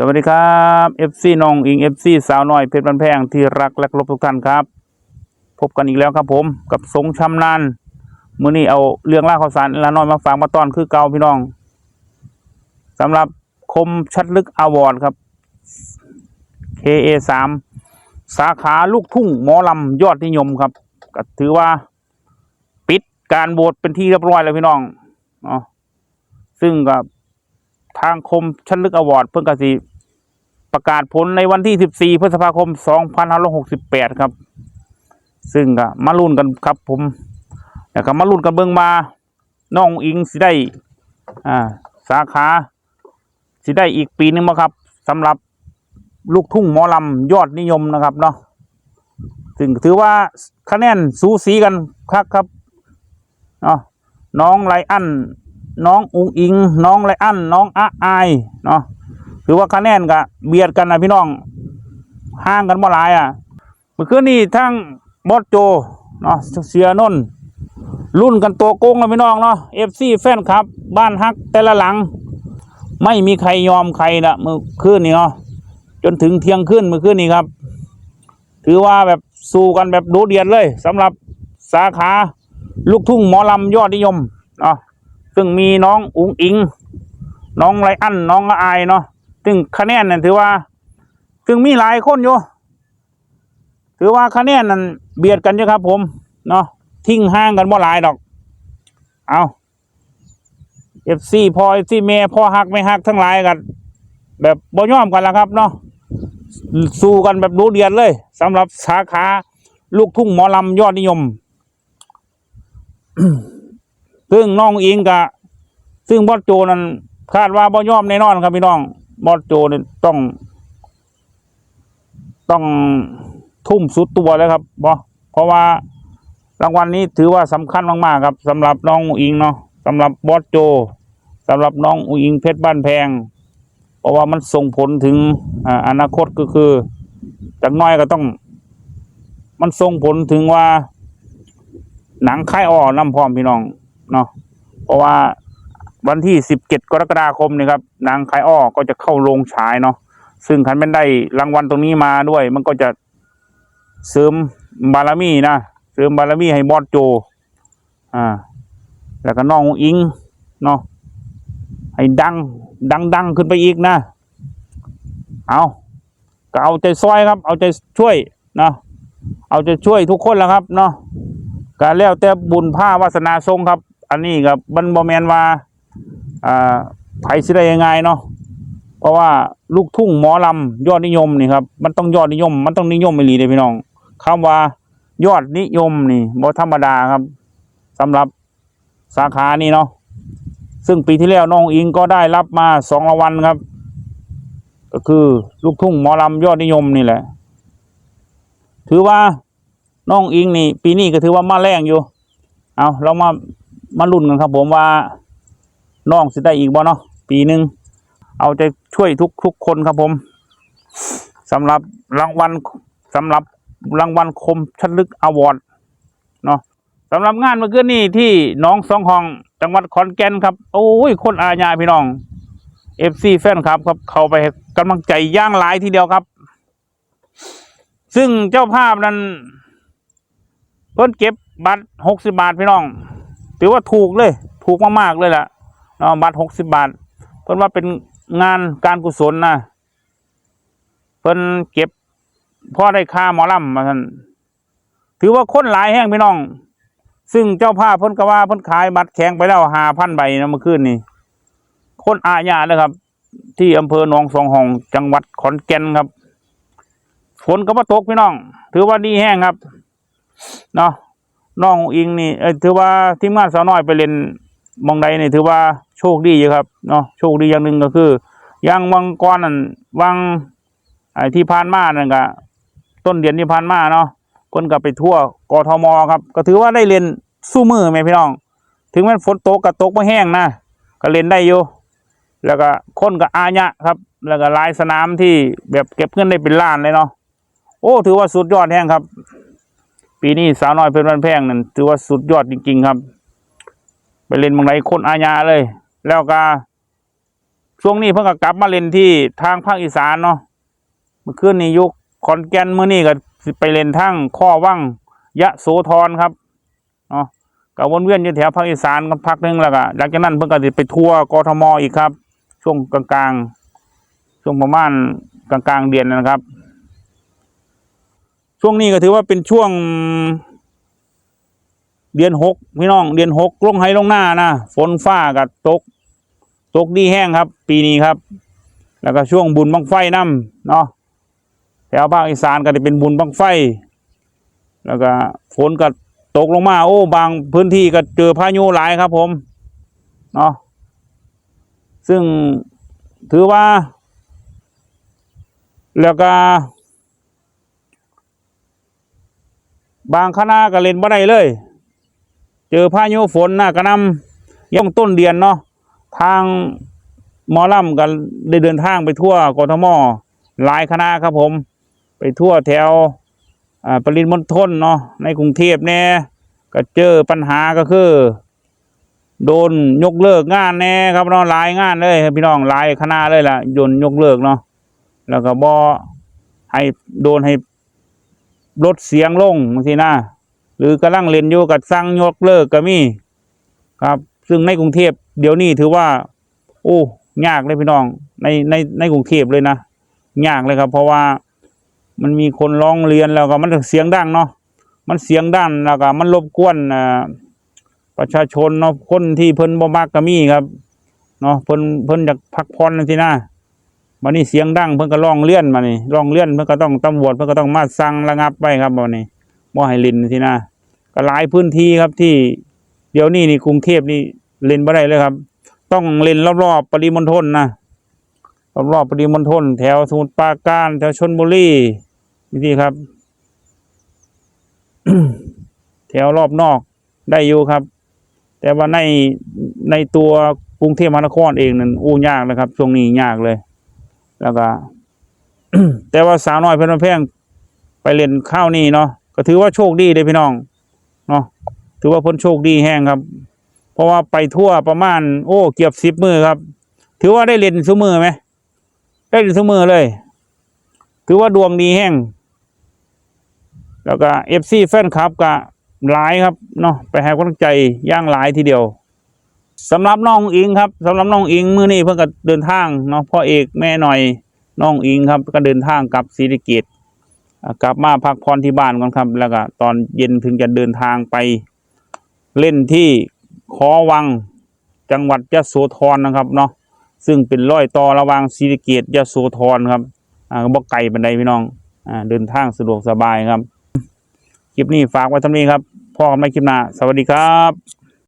สวัสดีครับ FC น้องอิง FC สาวน้อยเพชรบันแพงที่รักและรพทุกท่านครับ พบกันอีกแล้วครับผมกับสงชำนาญมื้อนี้เอาเรื่องล่าข่าวสารละน้อยมาฝากมาตอนคือเก่าพี่น้องสำหรับคมชัดลึกอวอร์ดครับ KA สามสาขาลูกทุ่งหมอลำยอดนิยมครับก็ถือว่าปิดการโหวตเป็นที่เรียบร้อยแล้วพี่น้องเนาะซึ่งกับทางคมชันลึกอวอร์ดเพิ่งกระสิ ประกาศผลในวันที่ 14 พฤษภาคม 2568 ครับ ซึ่งก็มาลุ้นกันครับผมแล้วก็มาลุ้นกันเบิ่งมาน้องอิงสิได้อ่าสาขาสิได้อีกปีหนึงมาครับสำหรับลูกทุ่งหมอลำยอดนิยมนะครับเนาะซึ่งถือว่าคะแนนสูสีกันครับครับเนาะน้องไลอัน น้องอุงอิง น้องไรอัน น้องอะอเนาะ ถือว่าคะแนนก็เบียดกันนะพี่น้องห่างกันบ่หลายอะเมื่อคืนนี้ทั้งบอสโจเนาะเสียนนรุ่นกันตัวโกงนะพี่น้องเนาะเอฟซีแฟนครับ บ้านฮักแต่ละหลัง ไม่มีใครยอมใครละเมื่อคืนนี้เนาะจนถึงเที่ยงคืนเมื่อคืนนี้ครับ ถือว่าแบบสู้กันแบบดูเดือดเลยสำหรับสาขาลูกทุ่งหมอลำยอดนิยมเนาะซึ่งมีน้องอุ๋งอิง น้องไรอันน้องละอายเนาะ ซึ่งคะแนนนั่นถือว่า ซึ่งมีหลายคนอยู่ถือว่าคะแนนนั่นเบียดกันอยู่ครับ ผมเนาะทิ้งห่างกันบ่หลายดอก เอาเอฟซีพอเอฟซีเมย์พอหักไม่หักทั้งหลายกันแบบบ่ยอมกันและครับเนาะสู้กันแบบดูเดือดเลยสำหรับสาขาลูกทุ่งหมอลำยอดนิยม ซึ่งน้องอิงกะ ซึ่งบอสโจนั้นคาดว่าบ่ยอมแน่นอนครับพี่น้อง บอสโจนี่ต้อง ต้องทุ่มสุดตัวแล้วครับบอเพราะว่ารางวัลนี้ถือว่าสำคัญมากๆครับสำหรับน้องอุ๋งอิงเนาะสำหรับบอสโจสำหรับน้องอุ๋งอิงเพชรบ้านแพง เพราะว่ามันส่งผลถึงอนาคตก็คือจากน้อยก็ต้อง มันส่งผลถึงว่า หนังค่ายอ้อน้ำพร้อมพี่น้องเนาะเพราะว่า วันที่สิบเจ็ดกรกฎาคมนี่ครับนังไค่อ้อก็จะเข้าโรงฉายเนาะซึ่งคันเป็นได้รางวัลตรงนี้มาด้วย มันก็จะเสริมบารมีนะเสริมบารมีให้บอสโจ อ่า แล้วก็น้องอิงเนาะให้ดัง ดังดังขึ้นไปอีกนะ เอาก็เอาใจซอยครับ เอาใจช่วยเนาะเอาใจช่วยทุกคนแล้วครับเนาะก็แล้วแต่บุญผ้าวาสนาทรงครับ อันนี้กับบรรบแมนว่า อ่าไผสิได้ยังไงเนาะเพราะว่าลูกทุ่งหมอลำยอดนิยมนี่ครับมันต้องยอดนิยม มันต้องนิยมไม่รีเลยพี่น้องคำว่ายอดนิยมนี่บ่ธรรมดาครับสำหรับสาขานี้เนาะซึ่งปีที่แล้วน้องอิงก็ได้รับมาสองรางวัลครับ ก็คือลูกทุ่งหมอลำยอดนิยมนี่แหละ ถือว่าน้องอิงนี่ ปีนี้ก็ถือว่ามาแรงอยู่ เอาเรามามาลุ้นกันครับผมว่า น้องสิได้อีกบ่เนาะปีหนึ่งเอาใจช่วยทุกทุกคนครับผมสำหรับรางวัลสำหรับรางวัลคมชัดลึกอวอร์ดเนาะสำหรับงานเมื่อคืนนี้ที่น้องสองห้องจังหวัดขอนแก่นครับ โอ้ยคนอาญาพี่น้องเอฟซีแฟนครับครับ เขาไปกำลังใจย่างหลายทีเดียวครับ ซึ่งเจ้าภาพนั้นเพิ่นเก็บบัตรหกสิบาทพี่น้อง ถือว่าถูกเลย ถูกมากๆเลยล่ะ เนาะบัตรหกสิบบาท เพิ่นว่าเป็นงานการกุศลนะเพิ่นเก็บพ่อได้ค่าหมอลำมาท่านถือว่าคนหลายแห้งพี่น้อง ซึ่งเจ้าภาพเพิ่นก็ว่าเพิ่นขายบัตรแข็งไปแล้วห้าพันใบนะเมื่อคืนนี้คนอาญาเลยครับ ที่อำเภอหนองสองห้องจังหวัดขอนแก่นครับฝนก็มาตกพี่น้อง ถือว่าดีแห้งครับเนาะน้องอิงนี่เออถือว่าทีมงานสาวน้อยไปเล่นมองใดนี่ถือว่า โชคดีอยู่ครับเนาะโชคดีอย่างหนึ่งก็คือยังวังก้อนนั่นวังไอ้ที่ผ่านมานั่นก็ต้นเดือนที่ผ่านมาเนาะคนก็ไปทั่วกทมครับ ก็ถือว่าได้เล่นสู้มือไหมพี่น้อง ถึงแม้ฝนตกก็ตกไม่แห้งนะก็เล่นได้อยู่แล้วก็คนก็อาญะครับ แล้วก็ลายสนามที่แบบเก็บเงินได้เป็นล้านเลยเนาะโอ้ถือว่าสุดยอดแห้งครับ ปีนี้สาวน้อยเป็นวันแพงนั่นถือว่าสุดยอดจริงๆครับ ไปเล่นบางไรคนอาญาเลย แล้วก็ช่วงนี้เพิ่งก็กลับมาเล่นที่ทางภาคอีสานเนาะเมื่อคืนนี้ยุคขอนแก่นเมื่อนี้ก็ไปเล่นทางข้อว่างยะโสธรครับเนาะก็วนเวียนอยู่แถวภาคอีสานกันพักหนึงแล้วก็หลังจากนั้นเพิ่งก็สิไปทัวร์กทมอีกครับ ช่วงกลางๆ ช่วงประมาณกลางๆเดือนนะครับ ช่วงนี้ก็ถือว่าเป็นช่วงเดือนหกพี่น้องเดือนหกลงไห้ลงหน้านะฝนฟ้ากับตก ตกดีแห้งครับ ปีนี้ครับ แล้วก็ช่วงบุญบังไฟน้ำเนาะแถวภาคอีสานก็จะเป็นบุญบังไฟ แล้วก็ฝนก็ตกลงมา โอ้ บางพื้นที่ก็เจอพายุหลายครับ ผมเนาะซึ่งถือว่า แล้วก็ บางคณะก็เล่นบ่ได้เลย เจอพายุฝนหน้ากระนำย่องต้นเดือนเนาะ ทางหมอลำกันได้เดินทางไปทั่วกทมหลายคณะครับผม ไปทั่วแถวปริมณฑลเนาะในกรุงเทพแน่ก็เจอปัญหาก็คือ โดนยกเลิกงานแน่ครับเนาะหลายงานเลยพี่น้องหลายคณะเลยล่ะโดนยกเลิกเนาะแล้วก็บอให้โดนให้ลดเสียงลงสินะหรือกำลังเล่นอยู่กับสั่งยกเลิกก็มีครับ ซึ่งในกรุงเทพ เดี๋ยวนี้ถือว่า โอ้ยากเลยพี่น้อง ในในในกรุงเทพเลยนะยากเลยครับ เพราะว่ามันมีคนร้องเรียนแล้วก็มันเสียงดังเนาะมันเสียงดังแล้วก็มันรบกวนประชาชนเนาะคนที่เพิ่นบ่มักก็มีครับเนาะเพิ่นเพิ่นอยากพักผ่อนสินะวันนี้เสียงดังเพิ่นก็ร้องเรียนมานี่ร้องเรียนเพิ่นก็ต้องตำรวจเพิ่นก็ต้องมาสั่งระงับไว้ครับวันนี้บ่ให้ล่นสินะก็หลายพื้นที่ครับที่ เดี๋ยวนี้นี่กรุงเทพนี่ เล่นบ่ได้เลยครับ ต้องเล่นรอบๆปริมณฑลนะรอบๆปริมณฑลแถวสมุทรปราการแถวชนบุรีนี่ครับ แถวรอบนอกได้อยู่ครับ แต่ว่าในในตัวกรุงเทพมหานครเองนั่นอู้ยากเลยครับ ช่วงนี้ยากเลย แล้วก็แต่ว่าสาวน้อยเพชรบ้านแพงไปเล่นข้าวนี่เนาะก็ถือว่าโชคดีเลยพี่น้องเนาะถือว่าพ้นโชคดีแห้งครับ เพราะว่าไปทั่วประมาณ โอ้เกือบสิบมือครับ ถือว่าได้เล่นซุมือไหมได้เล่นซุมือเลย ถือว่าดวงดีแห้งแล้วก็เอฟซีแฟนคลับก็หลายครับเนาะไปให้กำลังใจย่างหลายทีเดียวสำหรับน้องอิงครับสำหรับน้องอิงมือนี้เพิ่งก็เดินทางเนาะพ่อเอกแม่หน่อยน้องอิงครับก็เดินทางกลับศรีสะเกษอ่ากลับมาพักผ่อนที่บ้านก่อนครับ แล้วก็ตอนเย็นถึงจะเดินทางไปเล่นที่ คอวัง จังหวัดยะโสธรนะครับเนาะซึ่งเป็นร้อยต่อระหว่างศรีสะเกียะโสธรครับอ่าบอกไก่บันไดพี่น้องอ่าเดินทางสะดวกสบายครับ คลิปนี้ฝากไว้เท่านี้ครับพ่อกันไม่คลิปหน้าสวัสดีครับ